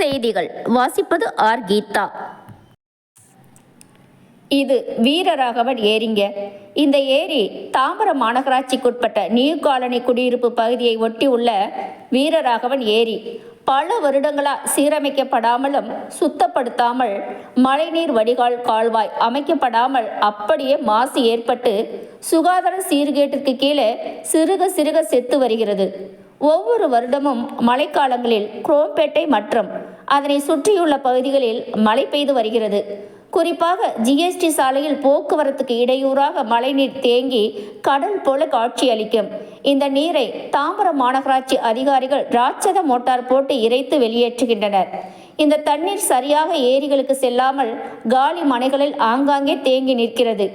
செய்திகள். வாசிப்பது ஆர். கீதா. இது வீரராகவன் ஏரிங்க. இந்த ஏரி தாம்பரம் மாநகராட்சிக்குட்பட்ட நியூ காலனி குடியிருப்பு பகுதியை ஒட்டி உள்ள வீரராகவன் ஏரி. பல வருடங்களாக சீரமைக்கப்படாமலும் சுத்தப்படுத்தாமல் மழைநீர் வடிகால் கால்வாய் அமைக்கப்படாமல் அப்படியே மாசு ஏற்பட்டு சுகாதார சீர்கேட்டிற்கு கீழே சிறுக சிறுக செத்து வருகிறது. ஒவ்வொரு வருடமும் மழைக்காலங்களில் குரோம்பேட்டை மற்றும் அதனை சுற்றியுள்ள பகுதிகளில் மழை பெய்து வருகிறது. குறிப்பாக ஜிஎஸ்டி சாலையில் போக்குவரத்துக்கு இடையூறாக மழைநீர் தேங்கி கடல் போல காட்சியளிக்கும் இந்த நீரை தாம்பரம் மாநகராட்சி அதிகாரிகள் ராட்சத மோட்டார் போட்டு இறைத்து வெளியேற்றுகின்றனர். இந்த தண்ணீர் சரியாக ஏரிகளுக்கு செல்லாமல் காலி மனைகளில் ஆங்காங்கே தேங்கி நிற்கிறது.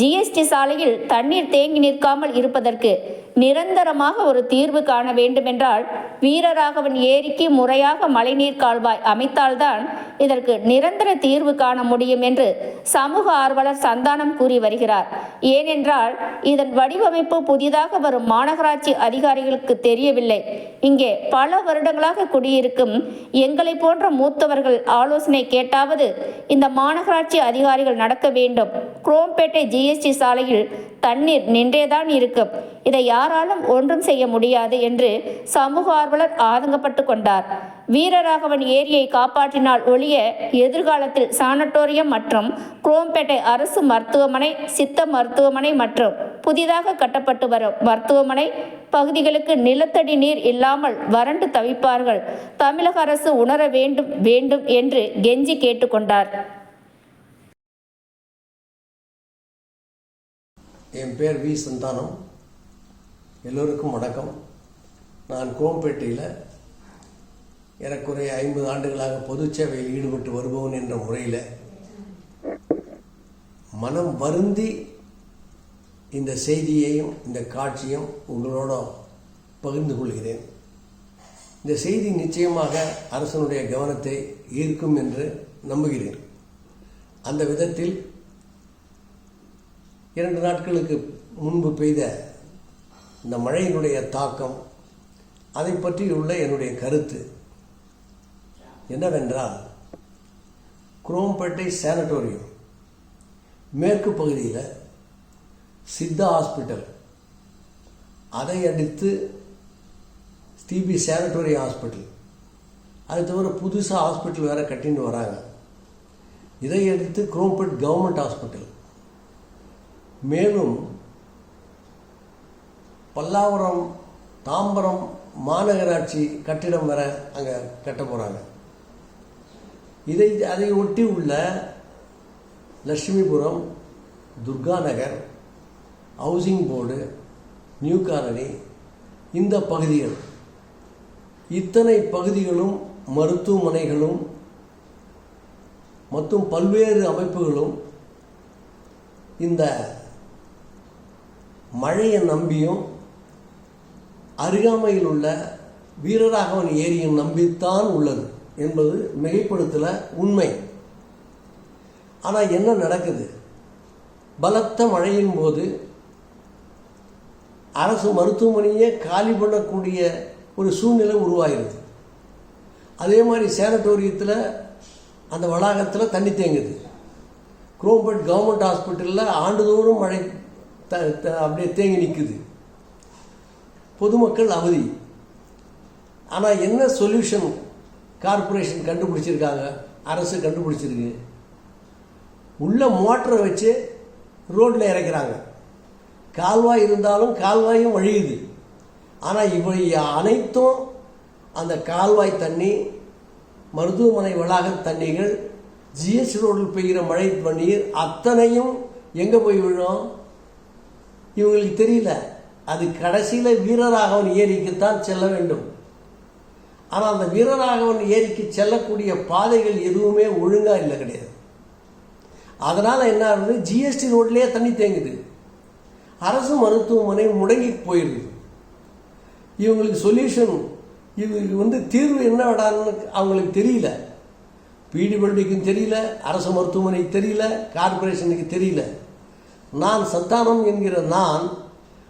ஜிஎஸ்டி சாலையில் தண்ணீர் தேங்கி நிற்காமல் இருப்பதற்கு நிரந்தரமாக ஒரு தீர்வு காண வேண்டுமென்றால் வீரராகவன் ஏரிக்கு முறையாக மழைநீர் கால்வாய் அமைத்தால்தான் இதற்கு நிரந்தர தீர்வு காண முடியும் என்று சமூக ஆர்வலர் சந்தானம் கூறி வருகிறார். ஏனென்றால் இதன் வடிவமைப்பு புதிதாக வரும் மாநகராட்சி அதிகாரிகளுக்கு தெரியவில்லை. இங்கே பல வருடங்களாக குடியிருக்கும் எங்களை போன்ற மூத்தவர்கள் ஆலோசனை கேட்டாவது இந்த மாநகராட்சி அதிகாரிகள் நடக்க வேண்டும். குரோம்பேட்டை ஜிஎஸ்டி சாலையில் தண்ணீர் நின்றேதான் இருக்கும். இதை யாராலும் ஒன்றும் செய்ய முடியாது என்று சமூக ஆர்வலர் ஆதங்கப்பட்டு கொண்டார். வீரராகவன் ஏரியை காப்பாற்றினால் ஒழிய எதிர்காலத்தில் சானட்டோரியம் மற்றும் குரோம்பேட்டை அரசு மருத்துவமனை சித்த மருத்துவமனை மற்றும் புதிதாக கட்டப்பட்டு வரும் மருத்துவமனை பகுதிகளுக்கு நிலத்தடி நீர் இல்லாமல் வறண்டு தவிப்பார்கள். தமிழக அரசு உணர வேண்டும் வேண்டும் என்று கெஞ்சி கேட்டுக்கொண்டார் என் பேர் வி. சந்தானம். எல்லோருக்கும் வணக்கம். நான் கோம்பேட்டையில் ஏறக்குறைய ஐம்பது ஆண்டுகளாக பொது சேவையில் ஈடுபட்டு வருபவன் என்ற முறையில் மனம் வருந்தி இந்த செய்தியையும் இந்த காட்சியும் உங்களோட பகிர்ந்து கொள்கிறேன். இந்த செய்தி நிச்சயமாக அரசனுடைய கவனத்தை ஈர்க்கும் என்று நம்புகிறேன். அந்த விதத்தில் இரண்டு நாட்களுக்கு முன்பு பெய்த இந்த மழையினுடைய தாக்கம் அதை பற்றி உள்ள என்னுடைய கருத்து. என்னவென்றால் குரோம்பேட்டை சானட்டோரியம் மேற்கு பகுதியில் சித்தா ஹாஸ்பிட்டல். அதை அடுத்து ஸ்டிபி சானட்டோரி ஹாஸ்பிட்டல். அது தவிர புதுசாக ஹாஸ்பிட்டல் வேறு கட்டின்னு வராங்க. இதை அடுத்து குரோம்பேட் கவர்மெண்ட் ஹாஸ்பிட்டல். மேலும் பல்லாவரம் தாம்பரம் மாநகராட்சி கட்டிடம் வர அங்கே கட்ட போகிறாங்க இதை அதை ஒட்டி உள்ள Lakshmipuram Durga Nagar housing board new colony இந்த பகுதிகள். இத்தனை பகுதிகளும் மருத்துவமனைகளும் மற்றும் பல்வேறு அமைப்புகளும் இந்த மழையை நம்பியும் அருகாமையில் உள்ள வீரராகவன் ஏரியை நம்பித்தான் உள்ளது என்பது மிகைப்படுத்தல உண்மை. ஆனால் என்ன நடக்குது? பலத்த மழையின் போது அரசு மருத்துவமனையே காலி பண்ணக்கூடிய ஒரு சூழ்நிலை உருவாகிறது. அதே மாதிரி சேனட்டோரியத்தில் அந்த வளாகத்தில் தண்ணி தேங்குது. குரோம்பட் கவர்மெண்ட் ஹாஸ்பிட்டலில் ஆண்டுதோறும் மழை த த- அப்படியே தேங்கி நிற்குது பொதுமக்கள் அவதி. ஆனால் என்ன சொல்யூஷன் கார்ப்பரேஷன் கண்டுபிடிச்சிருக்காங்க? அரசு கண்டுபிடிச்சிருக்கு. உள்ள மோட்டரை வச்சு ரோட்டில் இறக்கிறாங்க. கால்வாய் இருந்தாலும் கால்வாயும் வழியுது. ஆனால் இவை அனைத்தும் அந்த கால்வாய் தண்ணி மருத்துவமனை வளாக தண்ணிகள் ஜிஎஸ் ரோடில் பெய்கிற மழை தண்ணீர் அத்தனையும் எங்கே போய் விழும்? இவங்களுக்கு தெரியல. அது கடைசியில் வீரராகவன் ஏரிக்குத்தான் செல்ல வேண்டும். ஆனால் அந்த வீரராகவன் ஏரிக்கு செல்லக்கூடிய பாதைகள் எதுவுமே ஒழுங்காக இல்லை கிடையாது. அதனால் என்ன ஆகுது? ஜிஎஸ்டி ரோட்லேயே தண்ணி தேங்குது. அரசு மருத்துவமனை முடங்கி போயிடுது இவங்களுக்கு சொல்யூஷன் இது வந்து தீர்வு என்ன விடான்னு அவங்களுக்கு தெரியல. பிடிபிள்டிக்கும் தெரியல அரசு மருத்துவமனைக்கு தெரியல கார்ப்பரேஷனுக்கு தெரியல. நான் சந்தானம் என்கிற நான்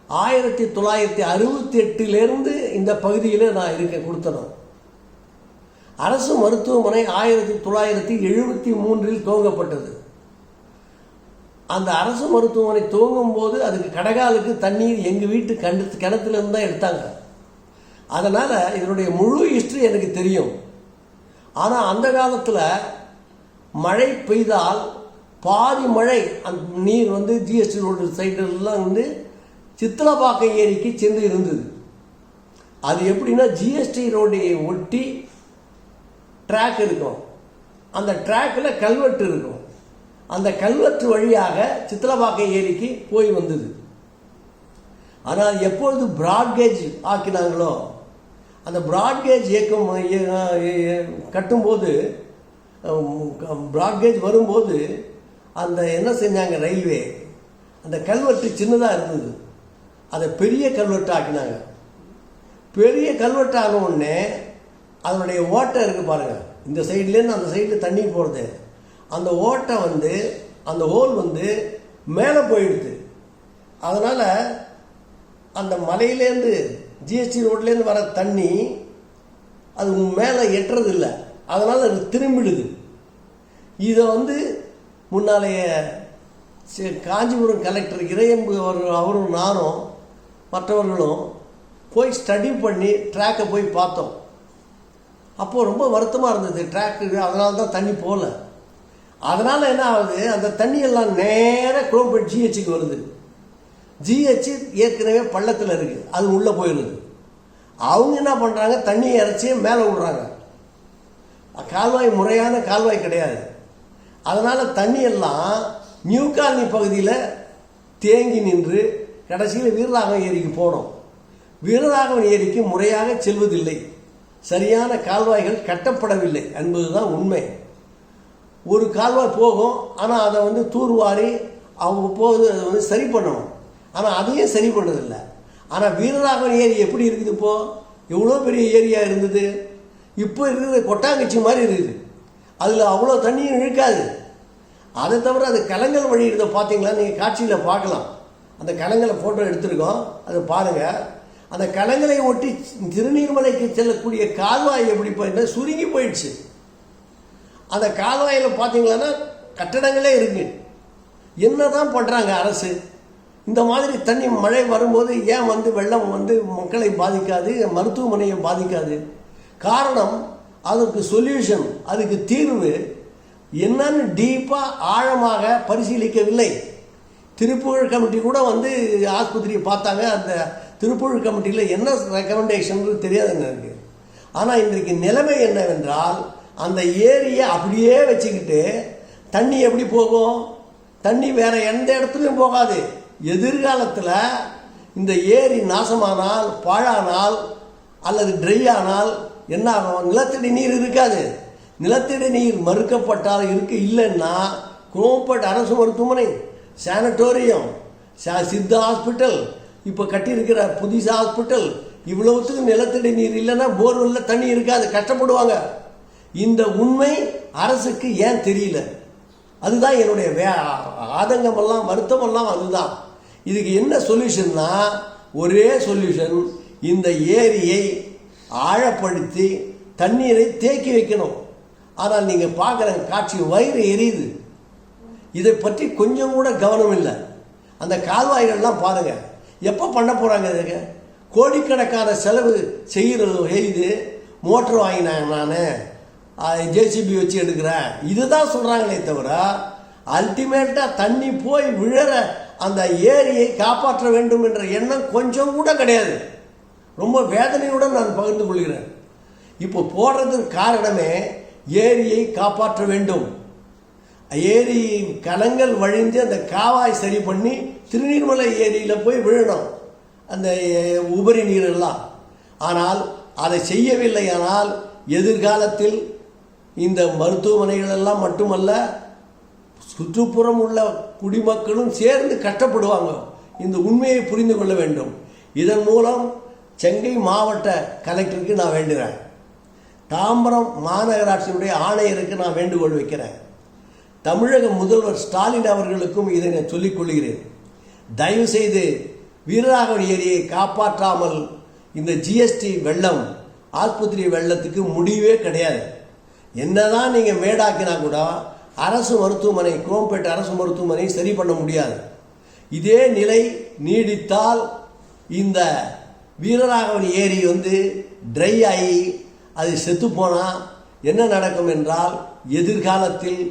ஆயிரத்தி தொள்ளாயிரத்தி அறுபத்தி எட்டிலேருந்து இந்த பகுதியில் நான் இருக்க கொடுத்தனும் அரசு மருத்துவமனை ஆயிரத்தி தொள்ளாயிரத்தி எழுபத்தி மூன்றில் துவங்கப்பட்டது. அந்த அரசு மருத்துவமனை துவங்கும் போது அதுக்கு கடகாலுக்கு தண்ணீர் எங்கள் வீட்டு கண்டு கிணத்துலேருந்து தான் எடுத்தாங்க. அதனால் இதனுடைய முழு ஹிஸ்ட்ரி எனக்கு தெரியும். ஆனால் அந்த காலத்தில் மழை பெய்தால் பாதி மழை அந்த நீர் வந்து ஜிஎஸ்டி ரோடு சைடெல்லாம் வந்து சித்தலப்பாக்கம் ஏரிக்கு சென்று இருந்தது. அது எப்படின்னா ஜிஎஸ்டி ரோடையை ஒட்டி ட்ராக் இருக்கும். அந்த ட்ராக்கில் கல்வெட்டு இருக்கும். அந்த கல்வெட்டு வழியாக சித்தலப்பாக்கம் ஏரிக்கு போய் வந்தது. ஆனால் எப்பொழுது பிராட்கேஜ் ஆக்கினாங்களோ அந்த பிராட்கேஜ் இயக்கம் கட்டும்போது பிராட்கேஜ் வரும்போது அந்த என்ன செஞ்சாங்க ரயில்வே அந்த கல்வெட்டு சின்னதாக இருந்தது. அதை பெரிய கல்வெட்டு ஆக்கினாங்க. பெரிய கல்வெட்டு உடனே அதனுடைய ஓட்டை இருக்குது பாருங்கள் இந்த சைட்லேருந்து அந்த சைடில் தண்ணி போகிறது அந்த ஓட்டை வந்து அந்த ஹோல் வந்து மேலே போயிடுது. அதனால் அந்த மலையிலேருந்து ஜிஎஸ்டி ரோட்லேருந்து வர தண்ணி அது மேலே எட்டுறது இல்லை அதனால் அது திரும்பிடுது. இதை வந்து முன்னாலேய காஞ்சிபுரம் கலெக்டர் இறையம்பு அவர் அவரும் நானும் மற்றவர்களும் போய் ஸ்டடி பண்ணி ட்ராக்கை போய் பார்த்தோம். அப்போது ரொம்ப வருத்தமாக இருந்தது. ட்ராக்கு அதனால தான் தண்ணி போகல. அதனால் என்ன ஆகுது? அந்த தண்ணியெல்லாம் நேராக குரோம்பேட் ஜிஹெச்சுக்கு வருது. ஜிஹெச் ஏற்கனவே பள்ளத்தில் இருக்குது அது உள்ளே போயிடுது. அவங்க என்ன பண்ணுறாங்க தண்ணியை இறச்சி மேலே விடுறாங்க. கால்வாய் முறையான கால்வாய் கிடையாது. அதனால் தண்ணியெல்லாம் நியூ காலனி பகுதியில் தேங்கி நின்று கடைசியில் வீரராகவன் ஏரிக்கு போனோம். வீரராகவன் ஏரிக்கு முறையாக செல்வதில்லை. சரியான கால்வாய்கள் கட்டப்படவில்லை என்பதுதான் உண்மை. ஒரு கால்வாய் போகும் ஆனால் அதை வந்து தூர்வாரி அவங்க போகுது அதை வந்து சரி பண்ணணும். ஆனால் அதையும் சரி பண்ணுறதில்ல ஆனால் வீரராகவன் ஏரி எப்படி இருக்குது இப்போது எவ்வளோ பெரிய ஏரியா இருந்தது? இப்போ இருக்கிறது கொட்டாங்கச்சி மாதிரி இருக்குது. அதில் அவ்வளோ தண்ணியும் இழுக்காது அதை தவிர அது கலங்கள் வழி இருந்த பார்த்தீங்களா நீங்கள் காட்சியில் பார்க்கலாம். அந்த கலங்களை ஃபோட்டோ எடுத்திருக்கோம். அதை பாருங்கள் அந்த கலங்களை ஒட்டி திருநீர்மலைக்கு செல்லக்கூடிய கால்வாய் எப்படி போயிருந்தா சுருங்கி போயிடுச்சு. அந்த கால்வாயில் பார்த்தீங்களன்னா கட்டடங்களே இருக்கு. என்னதான் பண்ணுறாங்க அரசு? இந்த மாதிரி தண்ணி மழை வரும்போது ஏன் வந்து வெள்ளம் வந்து மக்களை பாதிக்காது? மருத்துவமனையை பாதிக்காது? காரணம் அதுக்கு சொல்யூஷன் அதுக்கு தீர்வு என்னன்னு டீப்பாக ஆழமாக பரிசீலிக்கவில்லை. திருப்புகழ் கமிட்டி கூட வந்து ஆஸ்பத்திரியை பார்த்தாங்க. அந்த திருப்புகழ் கமிட்டியில் என்ன ரெக்கமெண்டேஷன் தெரியாதுங்க எனக்கு. ஆனால் இன்றைக்கு நிலைமை என்னவென்றால் அந்த ஏரியை அப்படியே வச்சுக்கிட்டு தண்ணி எப்படி போகும்? தண்ணி வேறு எந்த இடத்துலையும் போகாது. எதிர்காலத்தில் இந்த ஏரி நாசமானால் பாழானால் அல்லது ட்ரை ஆனால் என்ன ஆகும்? நிலத்தடி நீர் இருக்காது. நிலத்தடி நீர் மறுக்கப்பட்டால் இருக்கு இல்லைன்னா குரோம்பட் அரசு மருத்துவமனை சானட்டோரியம் சா- ஹாஸ்பிட்டல் இப்போ கட்டியிருக்கிற புதிசா ஹாஸ்பிட்டல் இவ்வளவுத்துக்கு நிலத்தடி நீர் இல்லைன்னா போர்வெல்ல தண்ணி இருக்காது கஷ்டப்படுவாங்க. இந்த உண்மை அரசுக்கு ஏன் தெரியல? அதுதான் என்னுடைய வே ஆதங்கமெல்லாம் வருத்தமெல்லாம் அதுதான். இதுக்கு என்ன சொல்யூஷன்னா ஒரே சொல்யூஷன் இந்த ஏரியை ஆழப்படுத்தி தண்ணீரை தேக்கி வைக்கணும். ஆனால் நீங்கள் பார்க்குற காட்சி வயிறு எரியுது. இதை பற்றி கொஞ்சம் கூட கவனம் இல்லை. அந்த கால்வாய்கள்லாம் பாருங்க. எப்போ பண்ண போகிறாங்க இதுக்கு? கோடிக்கணக்கான செலவு செய்கிறது செய்து மோட்டர் வாங்கினாங்க நான். ஜேசிபி வச்சு எடுக்கிறேன் இதுதான் சொல்கிறாங்களே தவிர அல்டிமேட்டாக தண்ணி போய் விழற அந்த ஏரியை காப்பாற்ற வேண்டும் என்ற எண்ணம் கொஞ்சம் கூட கிடையாது. ரொம்ப வேதனையுடன் நான் பகிர்ந்து கொள்கிறேன். இப்போ போடுறதுக்கு காரணமே ஏரியை காப்பாற்ற வேண்டும். ஏரி கலங்கள் வழிந்து அந்த காவாய் சரி பண்ணி திருநீர்மலை ஏரியில் போய் விழணும். அந்த உபரி நீரெல்லாம். ஆனால் அதை செய்யவில்லை. ஆனால் எதிர்காலத்தில் இந்த மருத்துவமனைகள் எல்லாம் மட்டுமல்ல சுற்றுப்புறம் உள்ள குடிமக்களும் சேர்ந்து கஷ்டப்படுவாங்க. இந்த உண்மையை புரிந்து கொள்ள வேண்டும். இதன் மூலம் செங்கை மாவட்ட கலெக்டருக்கு நான் வேண்டுகிறேன். தாம்பரம் மாநகராட்சியினுடைய ஆணையருக்கு நான் வேண்டுகோள் வைக்கிறேன். தமிழக முதல்வர் ஸ்டாலின் அவர்களுக்கும் இதை நான் சொல்லிக் கொள்கிறேன். தயவு செய்து வீரராகவன் ஏரியை காப்பாற்றாமல் இந்த ஜிஎஸ்டி வெள்ளம் ஆஸ்பத்திரி வெள்ளத்துக்கு முடிவே கிடையாது. என்னதான் நீங்கள் மேடாக்கினா கூட அரசு மருத்துவமனை குரோம்பேட்டை அரசு மருத்துவமனை சரி பண்ண முடியாது. இதே நிலை நீடித்தால் இந்த வீரராகவன் ஏரி வந்து ட்ரை ஆகி அது செத்து போனால் என்ன நடக்கும் என்றால் எதிர்காலத்தில்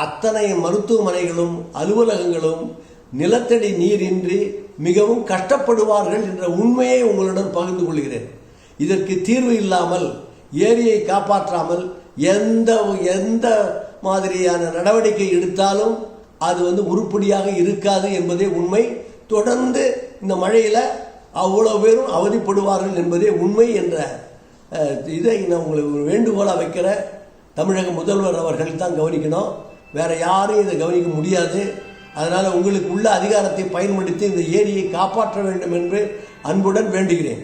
அத்தனை மருத்துவமனைகளும் அலுவலகங்களும் நிலத்தடி நீரின்றி மிகவும் கஷ்டப்படுவார்கள் என்ற உண்மையை உங்களுடன் பகிர்ந்து கொள்கிறேன். இதற்கு தீர்வு இல்லாமல் ஏரியை காப்பாற்றாமல் எந்த எந்த மாதிரியான நடவடிக்கை எடுத்தாலும் அது வந்து உருப்படியாக இருக்காது என்பதே உண்மை. தொடர்ந்து இந்த மழையில் அவ்வளோ பேரும் அவதிப்படுவார்கள் என்பதே உண்மை என்ற இதை நான் உங்களுக்கு வேண்டுகோளாக வைக்கிற தமிழக முதல்வர் அவர்கள் தான் கவனிக்கணும். வேற யாரும் இதை கவனிக்க முடியாது. அதனால் உங்களுக்கு உள்ள அதிகாரத்தை பயன்படுத்தி இந்த ஏரியை காப்பாற்ற வேண்டும் என்று அன்புடன் வேண்டுகிறேன்.